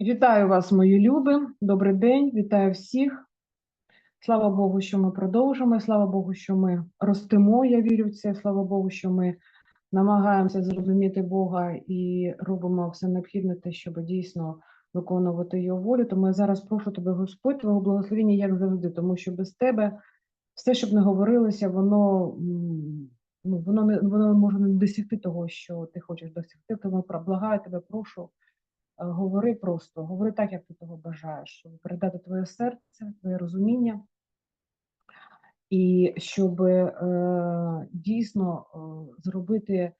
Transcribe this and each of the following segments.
Вітаю вас, мої люби. Добрий день, вітаю всіх. Слава Богу, що ми продовжимо. Слава Богу, що ми ростемо. Я вірю в це. Слава Богу, що ми намагаємося зрозуміти Бога і робимо все необхідне, те, щоб дійсно виконувати його волю. Тому я зараз прошу тебе, Господь, твого благословення, як завжди, тому що без тебе все, щоб не говорилося, воно, ну, воно не воно може не досягти того, що ти хочеш досягти. Тому благаю тебе, прошу. Е, Говори просто, говори так, як ти того бажаєш, щоб передати твоє серце, твоє розуміння, і щоб е, дійсно е, зробити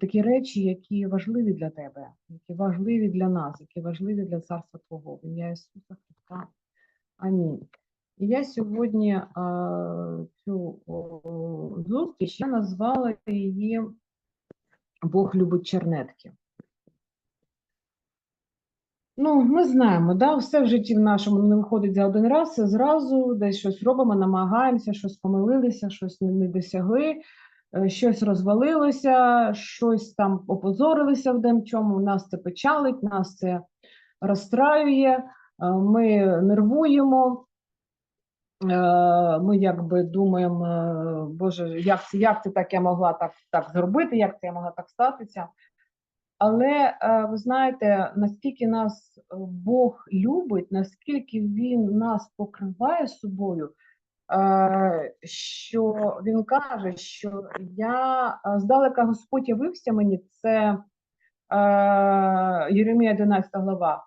такі речі, які важливі для тебе, які важливі для нас, які важливі для царства Твого, в ім'я Ісуса Христа. Амінь. І я сьогодні е, цю о, зустріч я назвала її Бог любить чернетки. Ну, ми знаємо, да, все в житті в нашому не виходить за один раз, зразу десь щось робимо, намагаємося, щось помилилися, щось не, досягли, е, щось розвалилося, щось там опозорилися в дем чому, нас це печалить, нас це розстраює, е, ми нервуємо, ми якби думаємо, е, Боже, як це, як це так я могла так, так зробити, як це я могла так статися. Але е, ви знаєте, наскільки нас е, Бог любить, наскільки Він нас покриває собою, е, що Він каже, що я е, здалека Господь явився мені, це е, Єремія 11 глава,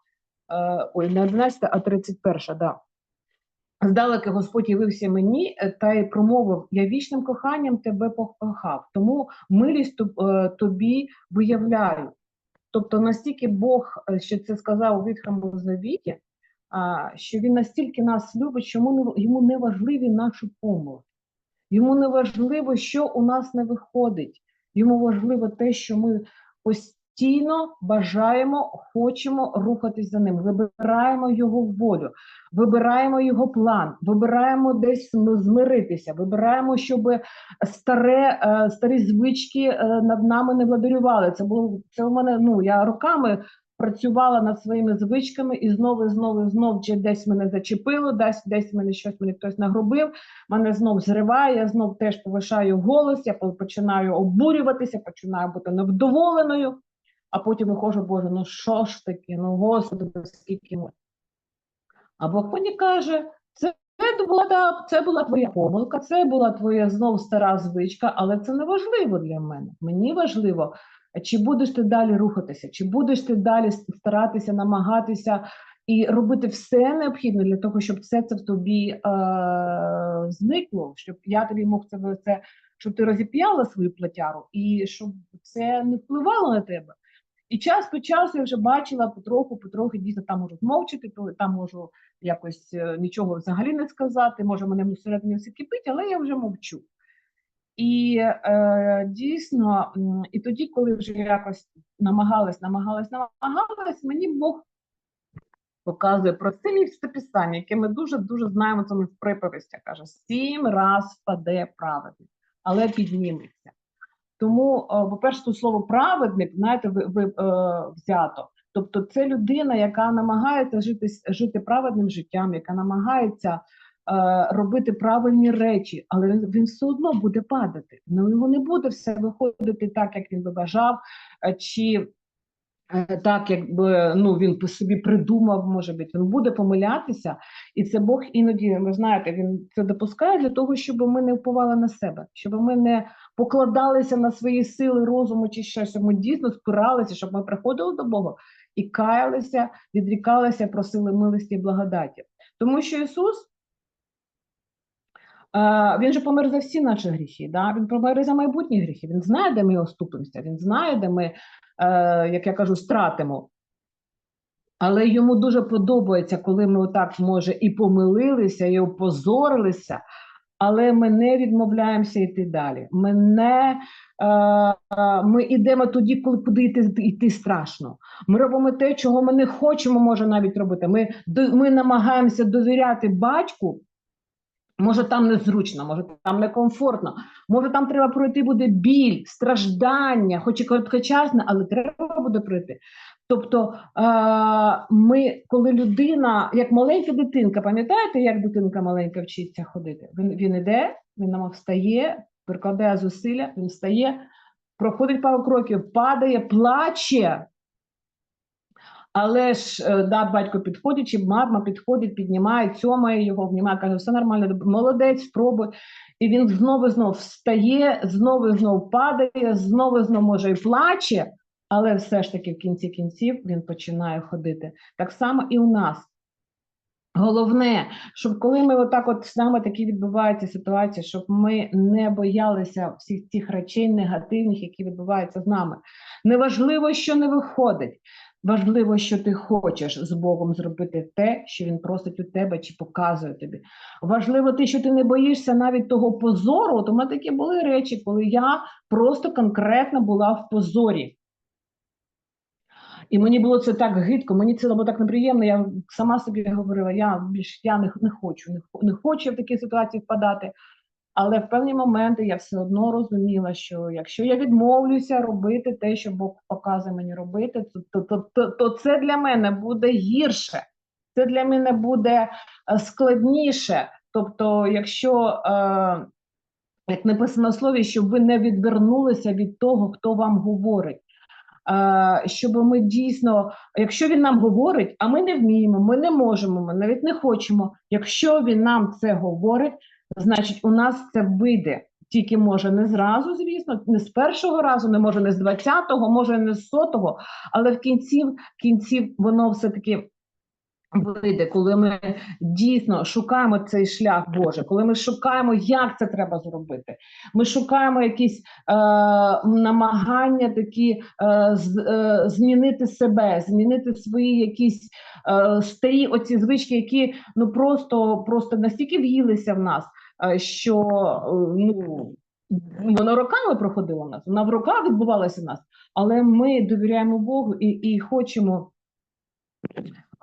е, ой, не 11, а 31, да. Здалека Господь явився мені е, та й промовив: Я вічним коханням тебе покохав, тому милість е, тобі виявляю. Тобто настільки Бог е, ще це сказав у Вітхому Завіті, що він настільки нас любить, що йому не важливі наші помилки. Йому не важливо, що у нас не виходить. Йому важливо те, що ми постійно бажаємо, хочемо рухатись за ним, вибираємо його волю, вибираємо його план, вибираємо десь змиритися, вибираємо, щоб старе, е, старі звички е, над нами не владарювали. Це було це у мене. Ну я роками працювала над своїми звичками, і знову, і знову, і знову чи десь мене зачепило, десь десь мене щось мені хтось нагробив. Мене знов зриває. Я знов теж повишаю голос. Я починаю обурюватися, починаю бути невдоволеною. А потім виходжу, Боже, ну що ж таке? Ну господи, скільки можна. А Бог каже, це була та це була твоя помилка, це була твоя знов стара звичка, але це не важливо для мене. Мені важливо, чи будеш ти далі рухатися, чи будеш ти далі старатися, намагатися і робити все необхідне для того, щоб все це в тобі е- зникло, щоб я тобі мог це, це, щоб ти розіп'яла свою платяру і щоб це не впливало на тебе. І час по часу я вже бачила потроху, потроху дійсно там можу змовчити, то там можу якось е, нічого взагалі не сказати. Може, мене всередині все кипить, але я вже мовчу. І е, дійсно, і тоді, коли вже якось намагалась, намагалась, намагалась, мені Бог показує просте місцеписання, яке ми дуже дуже знаємо це в приповістях. Каже: сім раз впаде праведник, але підніметься. Тому, е, по-перше, тут слово праведник, знаєте, ви, ви, е, взято. Тобто, це людина, яка намагається жити, жити праведним життям, яка намагається е, робити правильні речі, але він, він все одно буде падати. Ну, його не буде все виходити так, як він би бажав, е, чи так, якби ну, він по собі придумав, може бути, він буде помилятися, і це Бог іноді, ви знаєте, він це допускає для того, щоб ми не впливали на себе, щоб ми не покладалися на свої сили розуму чи щось, щоб ми дійсно спиралися, щоб ми приходили до Бога і каялися, відрікалися, просили милості і благодаті. Тому що Ісус, е, Він же помер за всі наші гріхи, да? Він помер за майбутні гріхи. Він знає, де ми оступимося, він знає, де ми, е, як я кажу, стратимо. Але йому дуже подобається, коли ми отак, може, і помилилися, і опозорилися, але ми не відмовляємося йти далі. Ми не е, е, ми йдемо тоді, коли куди йти, йти страшно. Ми робимо те, чого ми не хочемо, може навіть робити. Ми, ми намагаємося довіряти батьку. Може, там незручно, може, там некомфортно, може, там треба пройти буде біль, страждання, хоч і короткочасне, але треба буде пройти. Тобто, е, ми, коли людина, як маленька дитинка, пам'ятаєте, як дитинка маленька вчиться ходити? Він, він іде, він нам встає, прикладає зусилля, він встає, проходить пару кроків, падає, плаче. Але ж е, да, батько підходить, чи мама підходить, піднімає, цьомає його, внімає, каже, все нормально, молодець, спробуй. І він знову знов встає, знову знов падає, знову знов може і плаче, але все ж таки в кінці кінців він починає ходити. Так само і у нас. Головне, щоб коли ми отак от з нами такі відбуваються ситуації, щоб ми не боялися всіх тих речей негативних, які відбуваються з нами. Неважливо, що не виходить. Важливо, що ти хочеш з Богом зробити те, що він просить у тебе чи показує тобі. Важливо те, що ти не боїшся навіть того позору. От у мене такі були речі, коли я просто конкретно була в позорі. І мені було це так гидко, мені це було так неприємно. Я сама собі говорила, я більш я не, не хочу, не, не хочу в такі ситуації впадати. Але в певні моменти я все одно розуміла, що якщо я відмовлюся робити те, що Бог показує мені робити, то, то, то, то, це для мене буде гірше, це для мене буде е, складніше. Тобто, якщо, е, як написано в слові, щоб ви не відвернулися від того, хто вам говорить. Е, щоб ми дійсно, якщо він нам говорить, а ми не вміємо, ми не можемо, ми навіть не хочемо. Якщо він нам це говорить, значить у нас це вийде. Тільки може не зразу, звісно, не з першого разу, не може не з 20-го, може не з сотого, але в кінці, в кінці воно все-таки вийде, коли ми дійсно шукаємо цей шлях Божий, коли ми шукаємо, як це треба зробити. Ми шукаємо якісь е, намагання такі е, з, е, змінити себе, змінити свої якісь е, старі оці звички, які ну просто, просто настільки в'їлися в нас, що е, ну. Воно роками проходило в нас, вона в роках відбувалася в нас, але ми довіряємо Богу і, і хочемо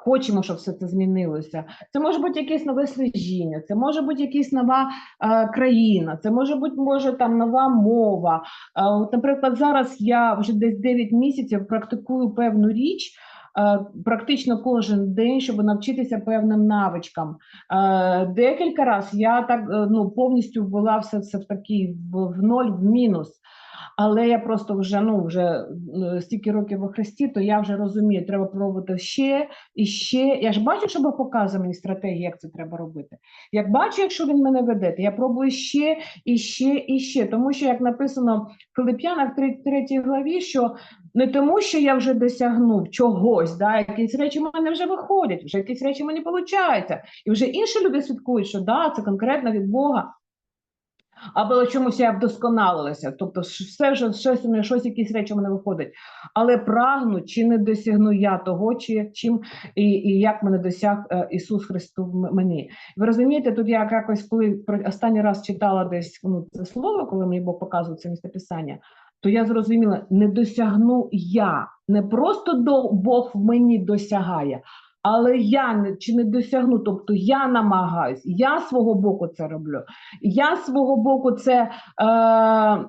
Хочемо, щоб все це змінилося. Це може бути якесь нове служіння, це може бути якась нова е, країна, це може бути може там нова мова. Е, наприклад, зараз я вже десь 9 місяців практикую певну річ. Е, Практично кожен день, щоб навчитися певним навичкам. Е, Декілька разів я так е, ну повністю була все це в такий в, в ноль, в мінус. Але я просто вже ну вже е, стільки років во Христі, то я вже розумію, треба пробувати ще і ще. Я ж бачу, що Бог показує мені стратегію, як це треба робити. Як бачу, якщо він мене веде, то я пробую ще і ще і ще. Тому що, як написано в Филип'янах 33 главі, що не тому, що я вже досягнув чогось, да, якісь речі в мене вже виходять, вже якісь речі мені виходять. І вже інші люди свідкують, що да, це конкретно від Бога. Або чомусь я вдосконалилася, тобто все вже щось у мене щось, якісь речі мене виходить. Але прагну, чи не досягну я того, чи чим і і як мене досяг е, Ісус Христос в мені. Ви розумієте, тут я якось, коли про- останній раз читала десь ну, це слово, коли мені Бог показував це місцеписання, то я зрозуміла, не досягну я, не просто Бог в мені досягає, але я не чи не досягну, тобто я намагаюсь, я свого боку це роблю. Я свого боку це е,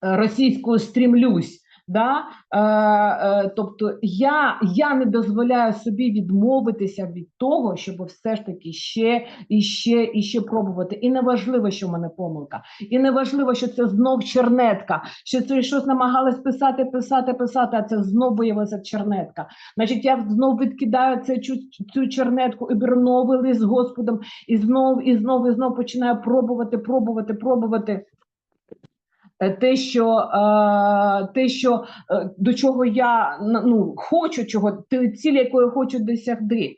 російською стрімлюсь. Да? Е, е, тобто я, я не дозволяю собі відмовитися від того, щоб все ж таки ще і ще і ще пробувати. І не важливо, що в мене помилка, і не важливо, що це знов чернетка, що це щось намагалась писати, писати, писати, а це знов виявилася чернетка. Значить, я знов відкидаю цю, цю, цю чернетку і беру новий лист з Господом, і знов, і знов, і знов починаю пробувати, пробувати, пробувати. Е, Те, що е, те, що е, до чого я ну, хочу, чого цілі, якої хочу досягти.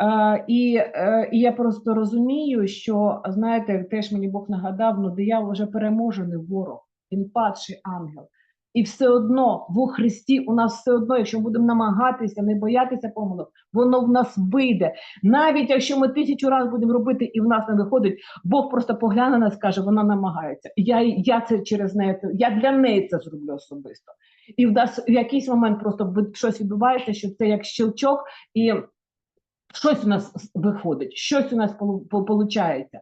Е, і, е, і я просто розумію, що знаєте, теж мені Бог нагадав, ну диявол вже переможений ворог, він падший ангел. І все одно в Христі у нас все одно, якщо ми будемо намагатися, не боятися помилок, воно в нас вийде. Навіть якщо ми тисячу разів будемо робити і в нас не виходить, Бог просто погляне на нас і скаже, вона намагається. Я, я це через неї, я для неї це зроблю особисто. І в нас в якийсь момент просто щось відбувається, що це як щелчок, і щось у нас виходить, щось у нас получається.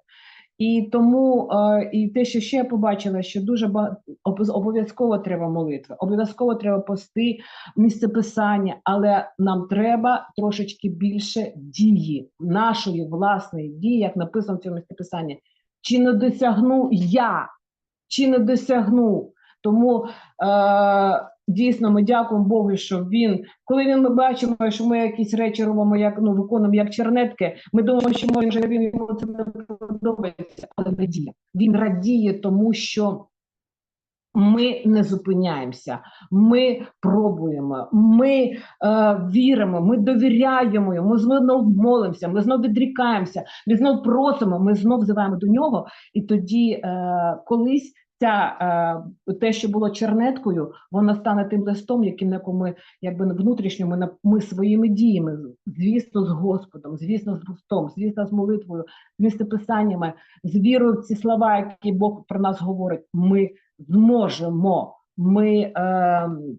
І тому е, і те, що ще я побачила, що дуже ба- об- обов'язково треба молитви, обов'язково треба пости, місце писання, але нам треба трошечки більше дії, нашої власної дії, як написано в цьому місці писання. Чи не досягну я, чи не досягну? Тому е, дійсно ми дякуємо Богу, що він, коли він ми бачимо, що ми якісь речі робимо, як ну виконуємо як чернетки, ми думаємо, що може він йому це не подобається, але радіє. Він радіє, тому що. Ми не зупиняємося, ми пробуємо, ми е, віримо, ми довіряємо йому, ми знов молимося, ми знов відрікаємося, ми знов просимо, ми знов взиваємо до нього. І тоді е, колись ця е, те, що було чернеткою, воно стане тим листом, яким якому якби внутрішньо ми, ми своїми діями, звісно, з Господом, звісно, з Христом, звісно, з молитвою, з містописаннями, з вірою в ці слова, які Бог про нас говорить. Ми зможемо, ми ем,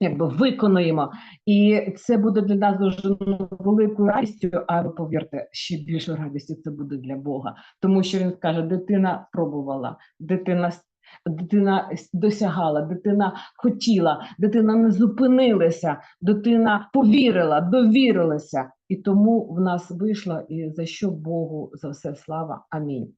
якби виконуємо. І це буде для нас дуже великою радістю, а ви повірте, ще більшою радістю це буде для Бога. Тому що він скаже: дитина пробувала, дитина. Дитина досягала, дитина хотіла, дитина не зупинилася, дитина повірила, довірилася, і тому в нас вийшло, і за що Богу за все слава. Амінь.